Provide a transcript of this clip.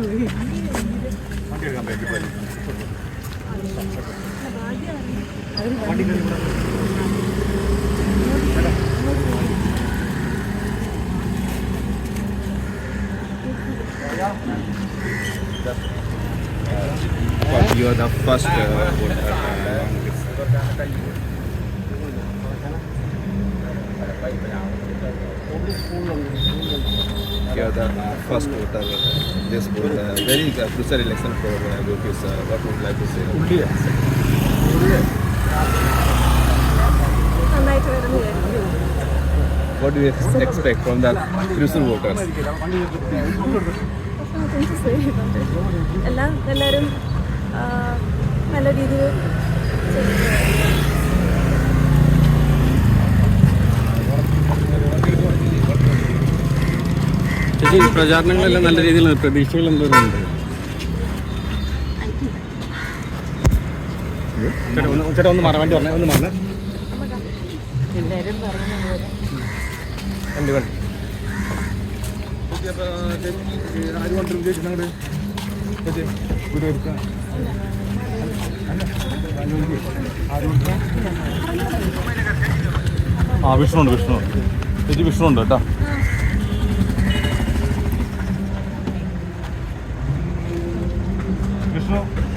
You are the first uh, voter are the first voter. This vote, uh, very uh, crucial election for uh, Gopis. Uh, what would you like to say? നന്നായിട്ട് വരുന്നു What do you expect from the crucial voters? എല്ലാവരും നല്ല രീതിയിൽ ഈ പ്രചാരണങ്ങളെല്ലാം നല്ല രീതിയിൽ പ്രതീക്ഷകൾ എന്തോരം ഒന്ന് ചേട്ടാ ഒന്ന് മാറാൻ വേണ്ടി പറഞ്ഞേ ഒന്ന് മാറണേ. എല്ലാവരും ആ വിഷ്ണുണ്ട് വിഷ്ണു ചേച്ചി വിഷ്ണു ഉണ്ട് കേട്ടോ. വിഷ്ണു